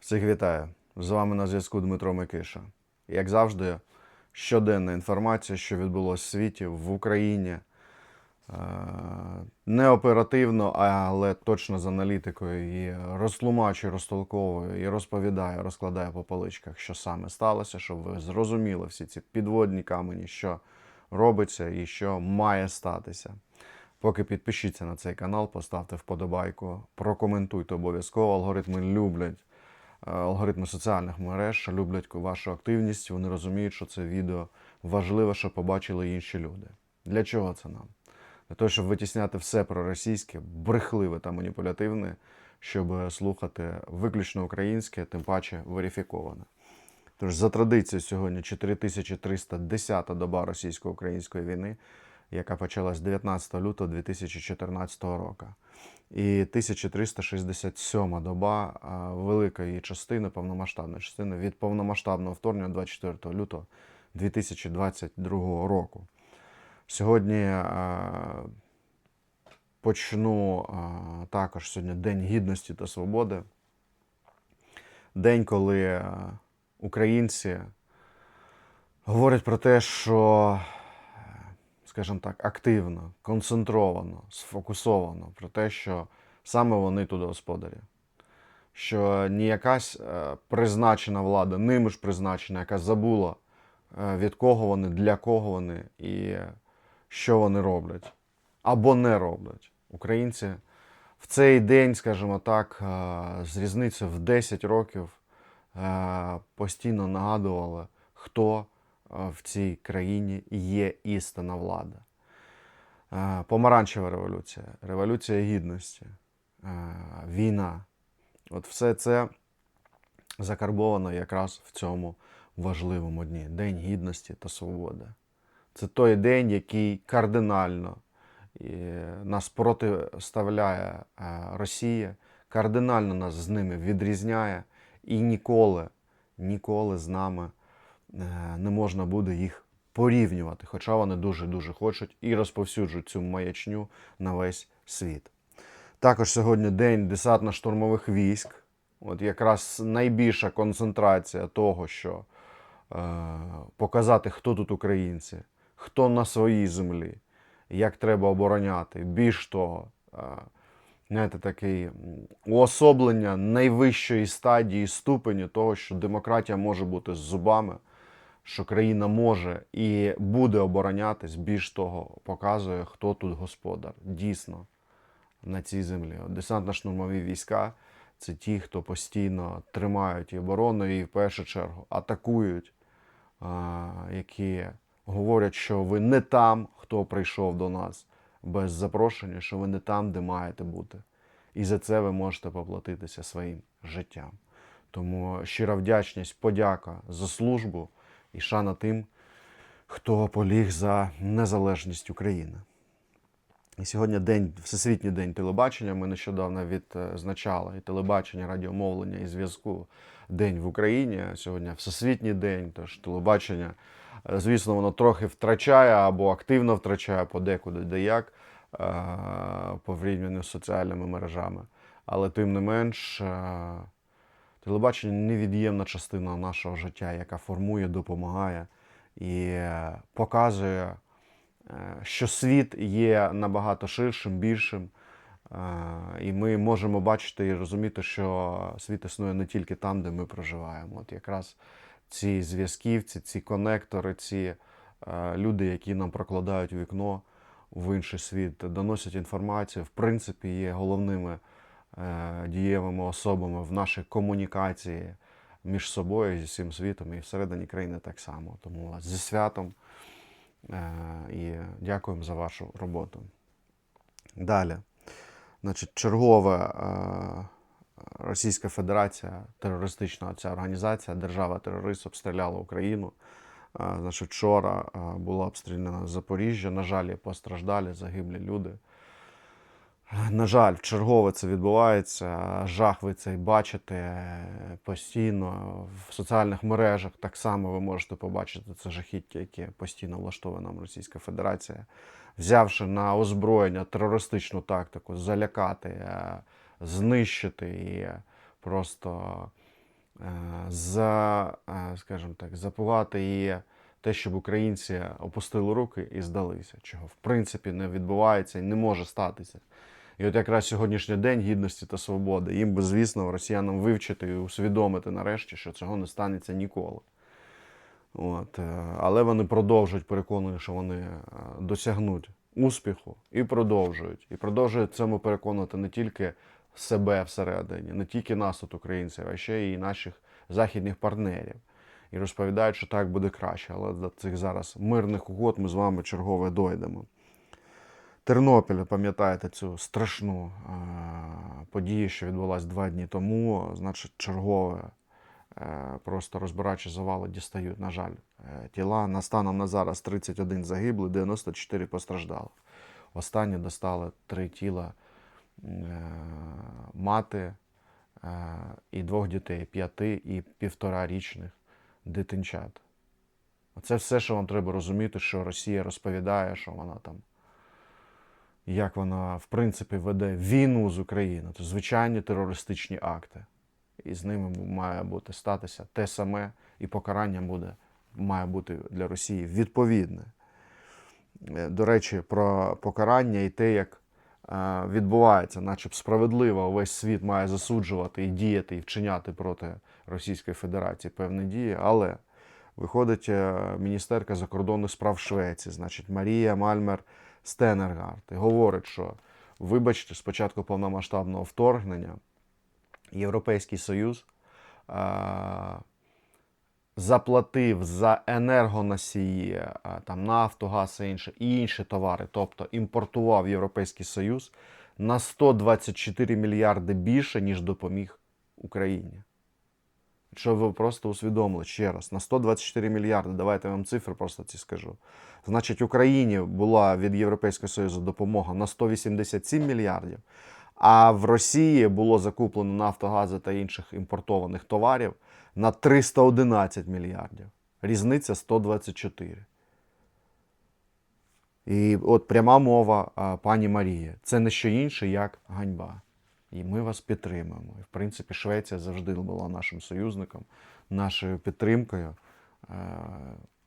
Всіх вітаю! З вами на зв'язку Дмитро Микиша. Як завжди, щоденна інформація, що відбулося в світі, в Україні. Е, Не оперативно, але точно з аналітикою і розтлумачує, розтолковує і розповідає, розкладає по поличках, що саме сталося, щоб ви зрозуміли всі ці підводні камені, що робиться і що має статися. Поки підпишіться на цей канал, поставте вподобайку, прокоментуйте обов'язково. Алгоритми люблять алгоритми соціальних мереж, люблять вашу активність. Вони розуміють, що це відео важливе, щоб побачили інші люди. Для чого це нам? Для того, щоб витісняти все проросійське, брехливе та маніпулятивне, щоб слухати виключно українське, тим паче верифіковане. Тож за традицією сьогодні 4310 доба російсько-української війни, яка почалась 19 лютого 2014 року. І 1367 доба великої частини, повномасштабної частини від повномасштабного вторгнення 24 лютого 2022 року. Сьогодні почну також сьогодні День Гідності та Свободи. День, коли українці говорять про те, що, скажімо так, активно, концентровано, сфокусовано про те, що саме вони тут господарі. Що не якась е, призначена влада, ними ж призначена, яка забула, е, від кого вони, для кого вони і що вони роблять або не роблять. Українці в цей день, скажімо так, е, з різницею в 10 років постійно нагадували, хто в цій країні є істинна влада. Е, Помаранчева революція, революція гідності, е, війна. От все це закарбовано якраз в цьому важливому дні День гідності та свободи. Це той день, який кардинально е, нас протиставляє е, Росія, кардинально нас з ними відрізняє, і ніколи, ніколи з нами е, не можна буде їх порівнювати, хоча вони дуже-дуже хочуть і розповсюджують цю маячню на весь світ. Також сьогодні день десантно-штурмових військ. От якраз найбільша концентрація того, що е, показати, хто тут українці, хто на своїй землі, як треба обороняти. Більш того, е, знаєте, такий уособлення найвищої стадії ступеню того, що демократія може бути з зубами, що країна може і буде оборонятись. Більш того, показує, хто тут господар. Дійсно на цій землі. Десантно-штурмові війська це ті, хто постійно тримають і оборону, і в першу чергу атакують, які говорять, що ви не там, хто прийшов до нас без запрошення, що ви не там, де маєте бути. І за це ви можете поплатитися своїм життям. Тому щира вдячність, подяка за службу і шана тим, хто поліг за незалежність України. І сьогодні день, Всесвітній день телебачення. Ми нещодавно відзначали і телебачення, радіомовлення і зв'язку День в Україні. Сьогодні Всесвітній день, тож телебачення, е, звісно, воно трохи втрачає або активно втрачає подекуди, де як е, порівняно з соціальними мережами. Але тим не менш, е, телебачення невід'ємна частина нашого життя, яка формує, допомагає і е, показує е, що світ є набагато ширшим, більшим, е, і ми можемо бачити і розуміти, що світ існує не тільки там, де ми проживаємо. От якраз ці зв'язківці, ці конектори, ці люди, які нам прокладають вікно в інший світ, доносять інформацію, в принципі, є головними дієвими особами в нашій комунікації між собою зі всім світом і всередині країни так само. Тому зі святом. Е, І дякуємо за вашу роботу. Далі. Значить, чергова е, Російська Федерація, терористична ця організація, держава-терорист обстріляла Україну. Е, Значить, вчора е, було обстріляно Запоріжжя. На жаль, постраждалі, загиблі люди. На жаль, чергове це відбувається. Жах ви цей бачите постійно в соціальних мережах. Так само ви можете побачити це жахіття, яке постійно влаштовує нам Російська Федерація, взявши на озброєння терористичну тактику, залякати, е, знищити і просто за, е, скажімо так, запугати її те, щоб українці опустили руки і здалися, чого в принципі не відбувається і не може статися. І от якраз сьогоднішній день гідності та свободи, їм би, звісно, росіянам вивчити і усвідомити нарешті, що цього не станеться ніколи. От, е, але вони продовжують переконувати, що вони е, досягнуть успіху і продовжують. І продовжують цьому переконувати не тільки себе всередині, не тільки нас, тут українців, а ще і наших західних партнерів. І розповідають, що так буде краще. Але до цих зараз мирних угод ми з вами чергове дойдемо. Тернопіль, пам'ятаєте цю страшну е, подію, що відбулася два дні тому. Значить, чергове е, просто розбирачі завали дістають, на жаль, е, тіла. На станом на зараз 31 загиблий, 94 постраждали. Останні достали три тіла мати і двох дітей, п'яти і півторарічних дитинчат. Це все, що вам треба розуміти, що Росія розповідає, що вона там як вона в принципі веде війну з Україною, це звичайні терористичні акти. І з ними має бути статися те саме, і покарання буде, має бути для Росії відповідне. Е, До речі, про покарання і те, як е, відбувається, наче б справедливо, увесь світ має засуджувати і діяти, і вчиняти проти Російської Федерації певні дії, але виходить е, міністерка закордонних справ Швеції, значить Марія Мальмер Стенергард, і говорить, що вибачте, спочатку повномасштабного вторгнення Європейський Союз а, заплатив за енергоносії, а, там нафту, газ і інше, і інші товари, тобто імпортував Європейський Союз на 124 мільярди більше, ніж допоміг Україні. Щоб ви просто усвідомили ще раз, на 124 мільярди, давайте я вам цифри просто ці скажу. Значить, Україні була від Європейського Союзу допомога на 187 мільярдів, а в Росії було закуплено нафтогазу та інших імпортованих товарів на 311 мільярдів. Різниця 124. І от пряма мова пані Марії. Це не що інше, як ганьба. І ми вас підтримуємо. І, в принципі, Швеція завжди була нашим союзником, нашою підтримкою. Е,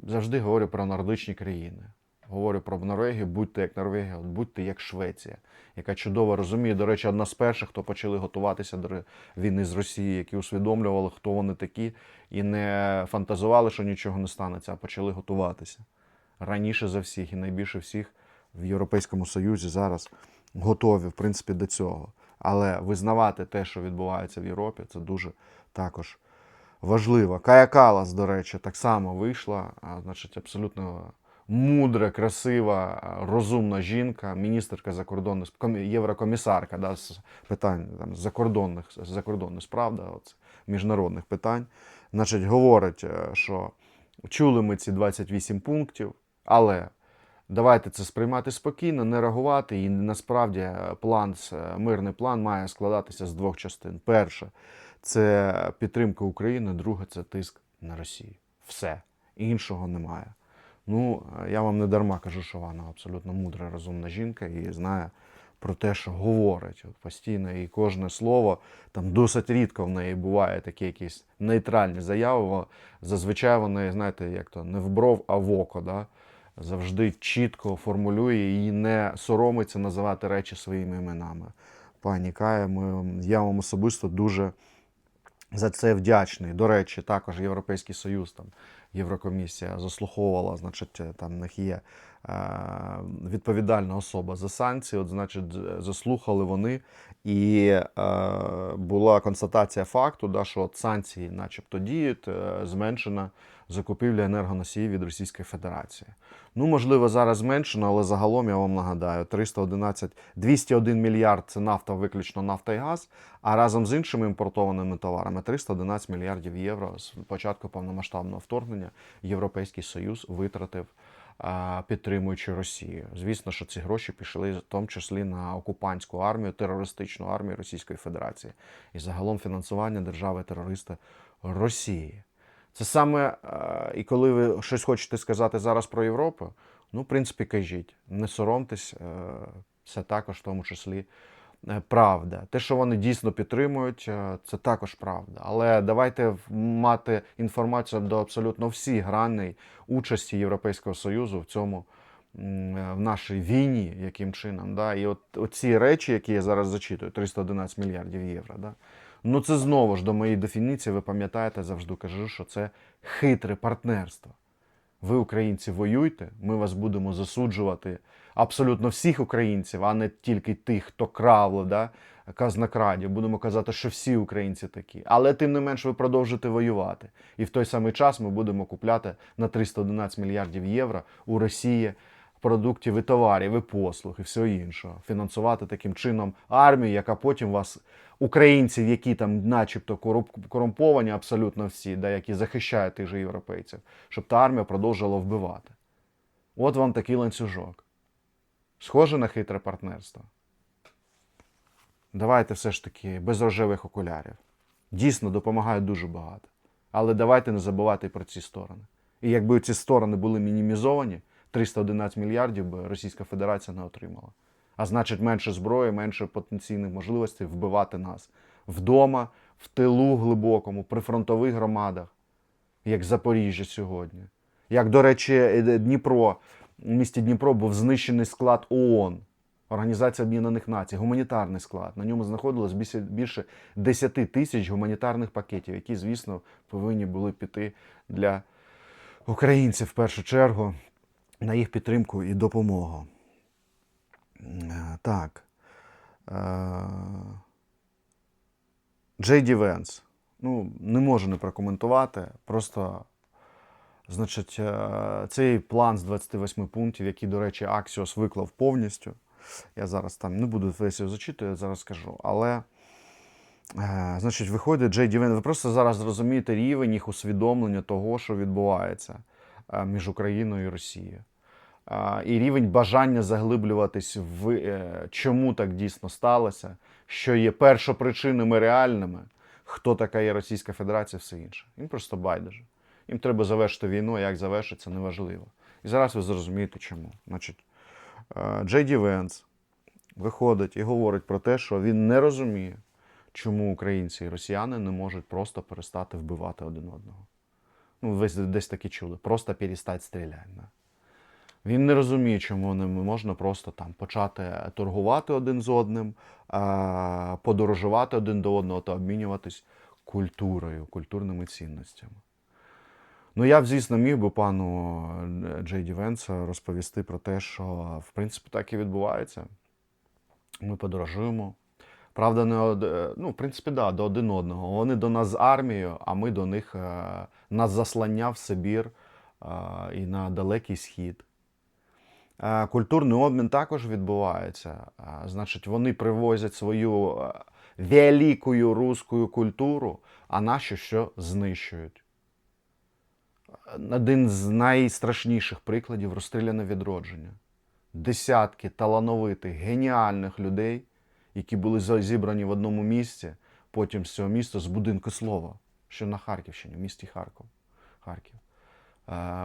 Завжди говорю про нордичні країни. Говорю про Норвегію, будьте як Норвегія, будьте як Швеція, яка чудово розуміє. До речі, одна з перших, хто почали готуватися до війни з Росією, які усвідомлювали, хто вони такі, і не фантазували, що нічого не станеться, а почали готуватися раніше за всіх і найбільше всіх в Європейському Союзі зараз готові, в принципі, до цього. Але визнавати те, що відбувається в Європі, це дуже також важливо. Кая Калас, до речі, так само вийшла, значить, абсолютно мудра, красива, розумна жінка, міністерка закордонних комі- єврокомісарка да, з питань там, закордонних, закордонних справ, да, от, міжнародних питань. Значить, говорить, е, що чули ми ці 28 пунктів, але давайте це сприймати спокійно, не реагувати. І насправді е, план, е, мирний план має складатися з двох частин. Перше це підтримка України, друге це тиск на Росію. Все. Іншого немає. Ну, е, я вам не дарма кажу, що вона абсолютно мудра, розумна жінка і знає про те, що говорить От постійно, і кожне слово там досить рідко в неї буває такі якісь нейтральні заяви. Зазвичай вони, знаєте, як то не в бров, а в око. Да? Завжди чітко формулює і не соромиться називати речі своїми іменами. Пані Кая, ми, я вам особисто дуже за це вдячний. До речі, також Європейський Союз, там, Єврокомісія заслуховувала, значить, е, там в них є е, відповідальна особа за санкції. От, значить, заслухали вони, і е, була констатація факту, да, що от санкції, начебто, діють, е, зменшена закупівля енергоносіїв від Російської Федерації. Ну, можливо, зараз зменшено, але загалом я вам нагадаю: 311, 201 мільярд це нафта, виключно нафта і газ. А разом з іншими імпортованими товарами 311 мільярдів євро з початку повномасштабного вторгнення Європейський Союз витратив. Підтримуючи Росію, звісно, що ці гроші пішли в тому числі на окупантську армію, терористичну армію Російської Федерації і загалом фінансування держави-терориста Росії. Це саме, е, і коли ви щось хочете сказати зараз про Європу, ну, в принципі, кажіть, не соромтесь, е, це також в тому числі е, правда. Те, що вони дійсно підтримують, це також правда. Але давайте мати інформацію до абсолютно всіх граней участі Європейського Союзу в цьому в нашій війні, яким чином. Да? І от оці речі, які я зараз зачитую, 311 мільярдів євро. Да? Ну це знову ж до моєї дефініції, ви пам'ятаєте, завжди кажу, що це хитре партнерство. Ви, українці, воюйте, ми вас будемо засуджувати абсолютно всіх українців, а не тільки тих, хто крав, да, казнокрадів. Будемо казати, що всі українці такі. Але тим не менш ви продовжуєте воювати. І в той самий час ми будемо купляти на 311 мільярдів євро у Росії продуктів і товарів, і послуг, і всього іншого. Фінансувати таким чином армію, яка потім вас, українців, які там, начебто, корумповані, абсолютно всі, да, які захищають тих же європейців, щоб та армія продовжувала вбивати. От вам такий ланцюжок. Схоже на хитре партнерство. Давайте все ж таки без рожевих окулярів. Дійсно допомагають дуже багато. Але давайте не забувати про ці сторони. І якби ці сторони були мінімізовані, 311 мільярдів Російська Федерація не отримала. А значить, менше зброї, менше потенційних можливостей вбивати нас вдома, в тилу глибокому, при фронтових громадах, як Запоріжжя сьогодні. Як, до речі, е, Дніпро, у місті Дніпро був знищений склад ООН, Організація Об'єднаних Націй, гуманітарний склад. На ньому знаходилось більше 10 тисяч гуманітарних пакетів, які, звісно, повинні були піти для українців в першу чергу на їх підтримку і допомогу. Е, Так. Джей Ді Венс. Ну, не можу не прокоментувати. Просто, значить, е, цей план з 28 пунктів, який, до речі, Аксіос виклав повністю. Я зараз там не буду весь його зачитувати, я зараз скажу. Але, е, значить, виходить Джей Ді Венс. Ви просто зараз зрозумієте рівень їх усвідомлення того, що відбувається е, між Україною і Росією. І рівень бажання заглиблюватись в е, чому так дійсно сталося, що є першопричинами реальними, хто така є Російська Федерація, все інше. Їм просто байдуже. Їм треба завершити війну, а як завершиться, неважливо. І зараз ви зрозумієте, чому. Значить, е, Джей Ді Венс виходить і говорить про те, що він не розуміє, чому українці і росіяни не можуть просто перестати вбивати один одного. Ну, ви десь таки чули, просто перестати стріляти. Він не розуміє, чому не можна просто там почати торгувати один з одним, подорожувати один до одного та обмінюватись культурою, культурними цінностями. Ну, я звісно, міг би пану е, Джей Ді Венса розповісти про те, що в принципі так і відбувається. Ми подорожуємо. Правда, не од... е, ну, в принципі, да, до один одного. Вони до нас з армією, а ми до них е, на заслання в Сибір і на Далекий Схід. Культурний обмін також відбувається. Значить, вони привозять свою великою руську культуру, а наші що знищують. Один з найстрашніших прикладів розстріляне відродження. Десятки талановитих, геніальних людей, які були зібрані в одному місці, потім з цього міста, з будинку слова, що на Харківщині, в місті Харків. Харків.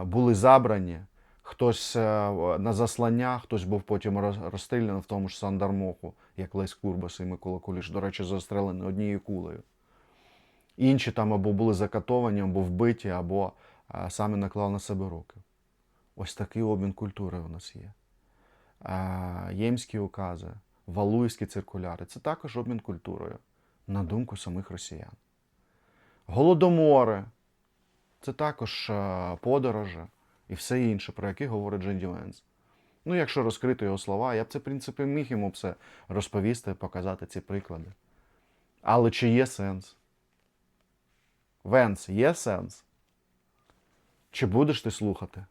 Були забрані, хтось е, на заслання, хтось був потім роз- розстріляний в тому ж Сандармоху, як Лесь Курбас і Микола Куліш, до речі, застрелені однією кулею. Інші там або були закатовані, або вбиті, або е, самі наклали на себе руки. Ось такий обмін культури у нас є. Е, Ємські укази, Валуйські циркуляри це також обмін культурою, на думку самих росіян. Голодомори це також подорожі і все інше, про яке говорить Дженді Венс. Ну, якщо розкрити його слова, я б це, в принципі, міг йому все розповісти, показати ці приклади. Але чи є сенс? Венс, є сенс? Чи будеш ти слухати?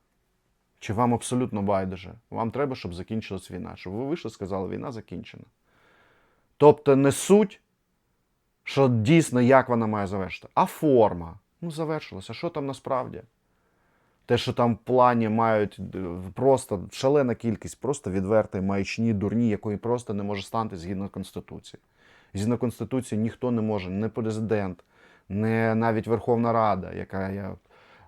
Чи вам абсолютно байдуже? Вам треба, щоб закінчилась війна. Щоб ви вийшли, сказали, війна закінчена. Тобто не суть, що дійсно як вона має завершити, а форма. Ну, завершилося. Що там насправді? Те, що там в плані мають е, просто шалена кількість, просто відвертої маячні, дурні, якої просто не може стати згідно Конституції. Згідно Конституції ніхто не може, не президент, не навіть Верховна Рада, яка є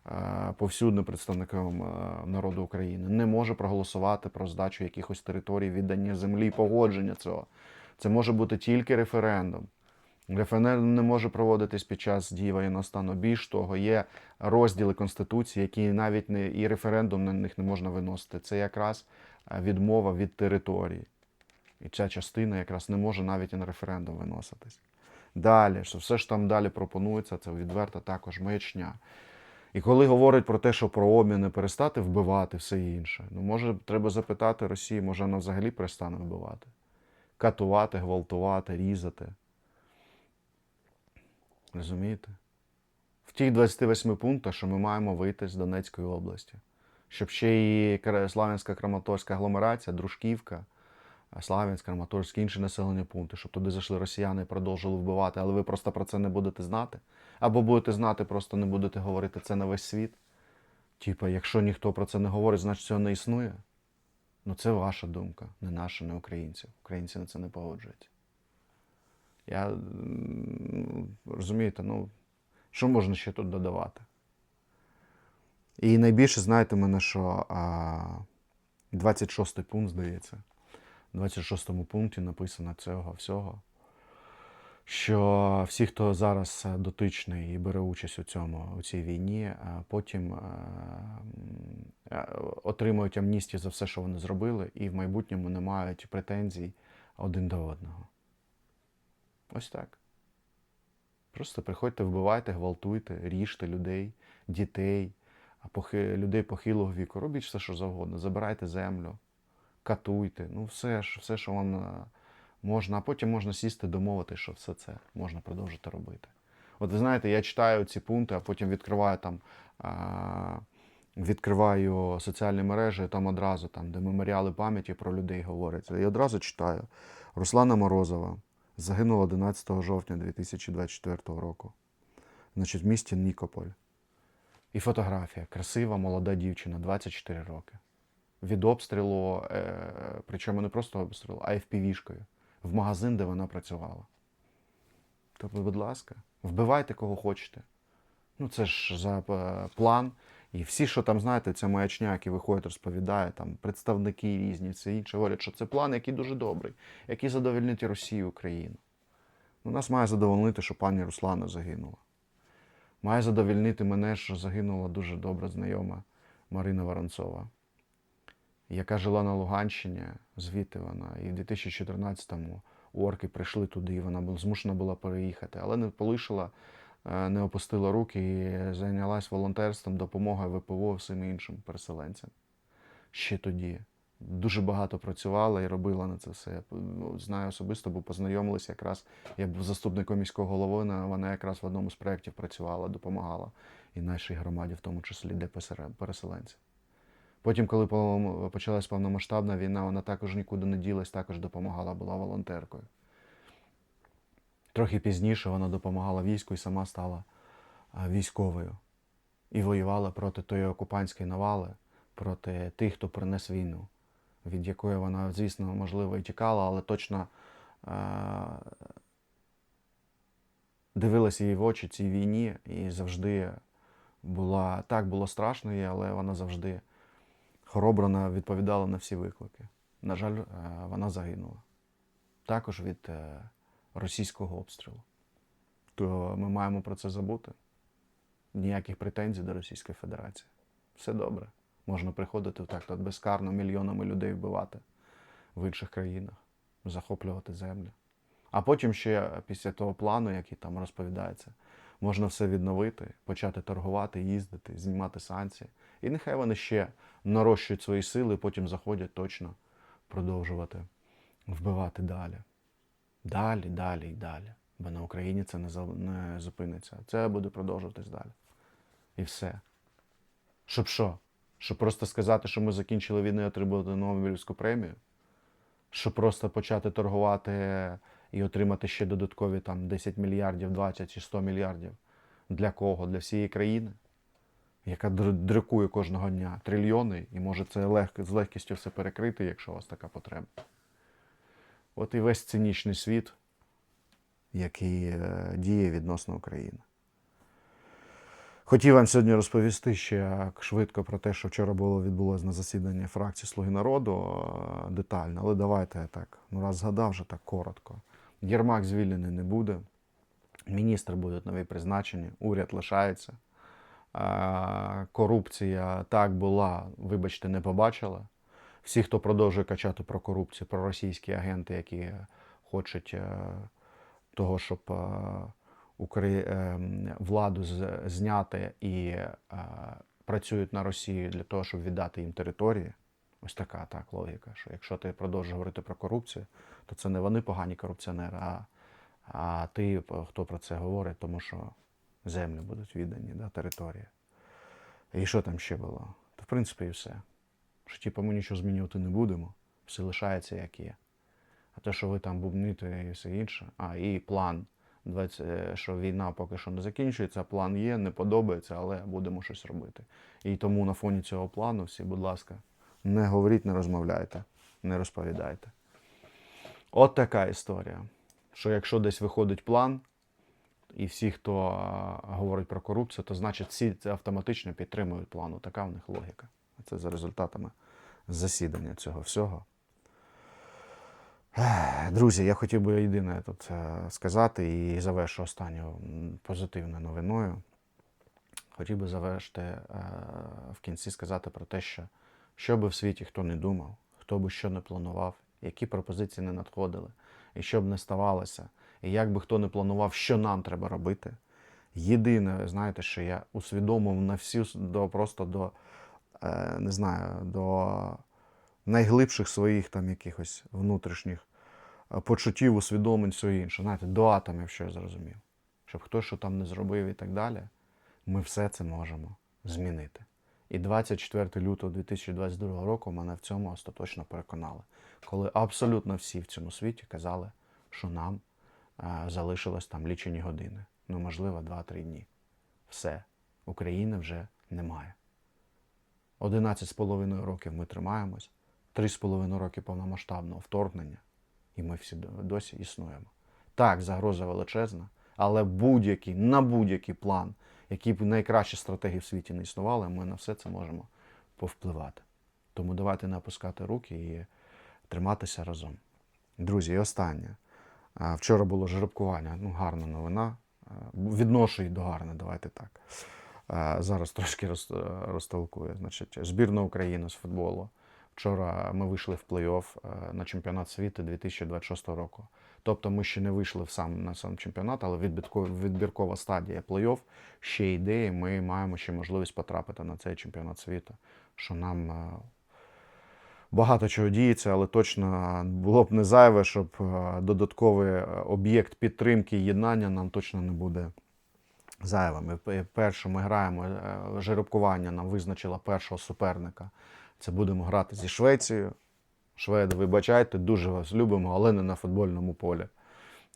е, повсюдним представником е, народу України, не може проголосувати про здачу якихось територій, віддання землі, погодження цього. Це може бути тільки референдум. Референдум не може проводитись під час дії воєнного стану. Більш того, є розділи Конституції, які навіть не і референдум на них не можна виносити. Це якраз е, відмова від території. І ця частина якраз не може навіть і на референдум виноситись. Далі, що все ж там далі пропонується, це відверта також маячня. І коли говорять про те, що про обміни перестати вбивати все інше, ну може треба запитати Росії, може вона взагалі перестане вбивати, катувати, гвалтувати, різати. Розумієте? В тих 28 пунктах, що ми маємо вийти з Донецької області, щоб ще і Славянська Краматорська агломерація, Дружківка, Славянськ, Краматорськ, інші населені пункти, щоб туди зайшли росіяни і продовжили вбивати, але ви просто про це не будете знати. Або будете знати, просто не будете говорити це на весь світ. Типа, якщо ніхто про це не говорить, значить цього не існує. Ну це ваша думка, не наша, не українців. Українці на це не погоджуються. Я м, розумієте, ну, що можна ще тут додавати? І найбільше, знаєте, мене, що а, 26 пункт, здається. В 26 пункті написано цього всього, що всі, хто зараз дотичний і бере участь у цьому, у цій війні, потім е, отримують амністію за все, що вони зробили, і в майбутньому не мають претензій один до одного. Ось так. Просто приходьте, вбивайте, гвалтуйте, ріжте людей, дітей, людей похилого віку. Робіть все, що завгодно. Забирайте землю, катуйте. Ну, все, все, що вам е, можна. А потім можна сісти, домовити, що все це можна продовжити робити. От ви знаєте, я читаю ці пункти, а потім відкриваю там. А, Відкриваю соціальні мережі, там одразу, там, де меморіали пам'яті про людей говорять. І одразу читаю. Руслана Морозова загинула 11 жовтня 2024 року. Значить, в місті Нікополь. І фотографія. Красива молода дівчина, 24 роки. Від обстрілу, е, причому не просто обстрілу, а FPV-шкою. В магазин, де вона працювала. Тобто, будь ласка, вбивайте кого хочете. Ну, це ж за е, план. І всі, що там, знаєте, це маячня, які виходять, розповідає, там представники різні, все інше, говорять, що це план, який дуже добрий, який задовольнить Росію, Україну. Ну, нас має задовольнити, що пані Руслана загинула. Має задовольнити мене, що загинула дуже добра знайома Марина Воронцова, яка жила на Луганщині, звідти вона. І в 2014-му орки прийшли туди, і вона змушена була переїхати, але не полишила, не опустила руки і зайнялась волонтерством, допомогою ВПО всім іншим переселенцям. Ще тоді. Дуже багато працювала і робила на це все. Ну, знаю особисто, бо познайомилися якраз. Я був заступником міського голови, вона якраз в одному з проєктів працювала, допомагала і нашій громаді, в тому числі де переселенці. Потім, коли почалась повномасштабна війна, вона також нікуди не ділась, також допомагала, була волонтеркою. Трохи пізніше вона допомагала війську і сама стала військовою. І воювала проти тої окупантської навали, проти тих, хто принес війну, від якої вона, звісно, можливо, і тікала, але точно дивилася їй в очі цій війні і завжди була так було страшно їй, але вона завжди хоробрано відповідала на всі виклики. На жаль, е, вона загинула. Також від е, російського обстрілу. То ми маємо про це забути. Ніяких претензій до Російської Федерації. Все добре. Можна приходити так от безкарно мільйонами людей вбивати в інших країнах, захоплювати землю. А потім ще після того плану, який там розповідається, можна все відновити, почати торгувати, їздити, знімати санкції. І нехай вони ще нарощують свої сили, потім заходять точно продовжувати вбивати далі. Далі, далі і далі. Бо на Україні це не, за- не зупиниться. Це буде продовжуватись далі. І все. Щоб що? Щоб просто сказати, що ми закінчили війну і отримати Нобелівську премію? Щоб просто почати торгувати і отримати ще додаткові там 10 мільярдів, 20 чи 100 мільярдів. Для кого? Для всієї країни, яка др- друкує кожного дня трильйони і може це лег- з легкістю все перекрити, якщо у вас така потреба. От і весь цинічний світ, який е, діє відносно України. Хотів вам сьогодні розповісти ще швидко про те, що вчора було відбулося на засіданні фракції Слуги народу е, детально, але давайте я так. Ну, раз згадав вже так коротко. Єрмак звільнений не буде. Міністри будуть нові призначені, уряд лишається. Е, Корупція так була, вибачте, не побачила. Всі, хто продовжує качати про корупцію, про російські агенти, які хочуть е, того, щоб е, Украї... е, владу зняти і е, працюють на Росію для того, щоб віддати їм території. Ось така так логіка, що якщо ти продовжуєш говорити про корупцію, то це не вони погані корупціонери, а, а ти, хто про це говорить, тому що землі будуть віддані, да, території. І що там ще було? То, в принципі, і все. Що типу, ми нічого змінювати не будемо, все лишається як є. А те, що ви там бубните і все інше, а і план, 20, е, що війна поки що не закінчується, план є, не подобається, але будемо щось робити. І тому на фоні цього плану всі, будь ласка, не говоріть, не розмовляйте, не розповідайте. От така історія. Що якщо десь виходить план, і всі, хто говорить про корупцію, то значить всі автоматично підтримують плану. Така в них логіка. Це за результатами засідання цього всього. Друзі, я хотів би єдине тут е, сказати і завершу останньою позитивною новиною. Хотів би завершити е, в кінці сказати про те, що що би в світі хто не думав, хто би що не планував, які пропозиції не надходили, і що б не ставалося, і як би хто не планував, що нам треба робити. Єдине, знаєте, що я усвідомив на всю до просто до не знаю, до найглибших своїх там якихось внутрішніх е, почуттів, усвідомлень, все інше. Знаєте, до атомів, що я зрозумів. Щоб хто що там не зробив і так далі, ми все це можемо змінити. І 24 лютого 2022 року мене в цьому остаточно переконали, коли абсолютно всі в цьому світі казали, що нам е, залишилось там лічені години, ну можливо, 2-3 дні. Все, України вже немає. 11,5 років ми тримаємось, 3,5 роки повномасштабного вторгнення, і ми всі досі існуємо. Так, загроза величезна, але будь-який, на будь-який план, які б найкращі стратегії в світі не існували, ми на все це можемо повпливати. Тому давайте не опускати руки і триматися разом. Друзі, і останнє. Вчора було жеребкування, ну, гарна новина. Відношу її до гарне, давайте так. Зараз трошки роз- розтолкую. Значить, збірна України з футболу. Вчора ми вийшли в плей-офф е, на чемпіонат світу 2026 року. Тобто ми ще не вийшли в сам на сам чемпіонат, але відбіркова, стадія плей-офф ще йде, і ми маємо ще можливість потрапити на цей чемпіонат світу. Що нам е, багато чого діється, але точно було б не зайве, щоб е, додатковий об'єкт підтримки і єднання нам точно не буде зайвим. І Перше ми граємо е, жеребкування, нам визначила першого суперника. Це будемо грати зі Швецією. Шведи, вибачайте, дуже вас любимо, але не на футбольному полі.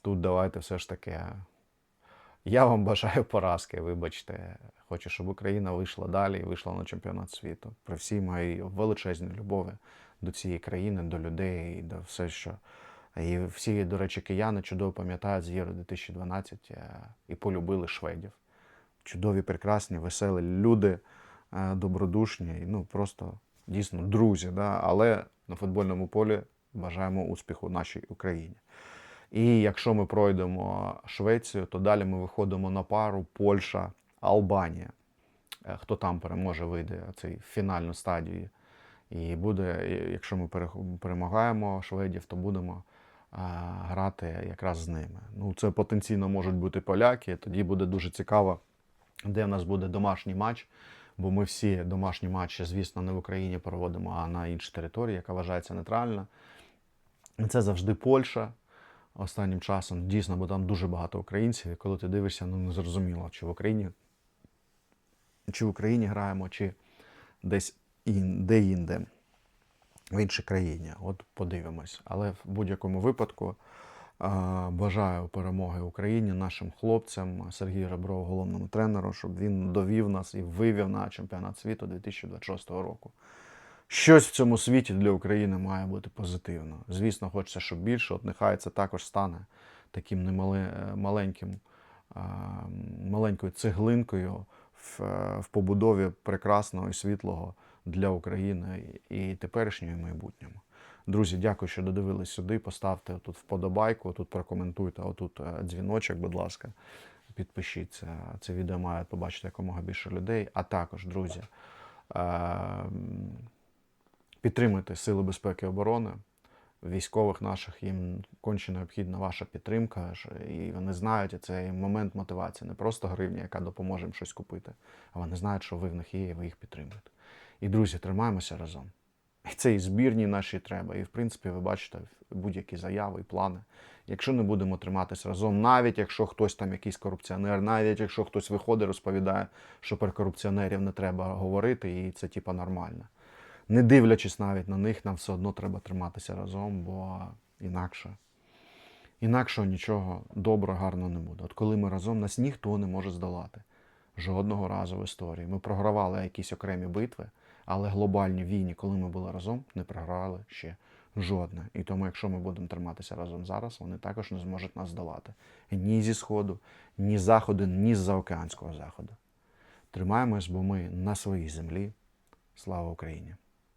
Тут давайте все ж таки. Я вам бажаю поразки, вибачте. Хочу, щоб Україна вийшла далі і вийшла на чемпіонат світу. При всій моїй величезній любові до цієї країни, до людей і до все, що. І всі, до речі, кияни чудово пам'ятають з Євро 2012 е, і полюбили шведів. Чудові, прекрасні, веселі люди, е, добродушні, і, ну просто дійсно друзі. Да? Але на футбольному полі бажаємо успіху нашій Україні. І якщо ми пройдемо Швецію, то далі ми виходимо на пару Польща, Албанія. Е, Хто там переможе, вийде цей фінальну стадію. І буде, якщо ми перемагаємо шведів, то будемо грати якраз з ними. Ну, це потенційно можуть бути поляки. Тоді буде дуже цікаво, де в нас буде домашній матч. Бо ми всі домашні матчі, звісно, не в Україні проводимо, а на іншій території, яка вважається нейтральна. Це завжди Польща. Останнім часом дійсно, бо там дуже багато українців, і коли ти дивишся, ну не зрозуміло, чи в Україні, чи в Україні граємо, чи десь ін, де інде, в іншій країні. От подивимось. Але в будь-якому випадку бажаю перемоги Україні, нашим хлопцям, Сергію Реброву, головному тренеру, щоб він довів нас і вивів на чемпіонат світу 2026 року. Щось в цьому світі для України має бути позитивно. Звісно, хочеться, щоб більше. От нехай це також стане таким немале, маленьким, а, маленькою цеглинкою е, в побудові прекрасного і світлого для України і теперішнього, і майбутнього. Друзі, дякую, що додивились сюди. Поставте тут вподобайку, тут прокоментуйте, отут е, дзвіночок, будь ласка, підпишіться. Це відео має побачити якомога більше людей. А також, друзі, е, підтримуйте Сили безпеки і оборони. Військових наших їм конче необхідна ваша підтримка, і вони знають, і це момент мотивації, не просто гривня, яка допоможе їм щось купити, а вони знають, що ви в них є, і ви їх підтримуєте. І, друзі, тримаємося разом. І це і збірні наші треба. І, в принципі, ви бачите будь-які заяви і плани. Якщо не будемо триматись разом, навіть якщо хтось там якийсь корупціонер, навіть якщо хтось виходить, розповідає, що про корупціонерів не треба говорити, і це типа нормально. Не дивлячись навіть на них, нам все одно треба триматися разом, бо інакше. Інакше нічого доброго, гарного не буде. От коли ми разом, нас ніхто не може здолати. Жодного разу в історії. Ми програвали якісь окремі битви, але глобальні війни, коли ми були разом, не програвали ще жодне. І тому, якщо ми будемо триматися разом зараз, вони також не зможуть нас здолати. Ні зі Сходу, ні з Заходу, ні з заокеанського заходу. Тримаємось, бо ми на своїй землі. Слава Україні!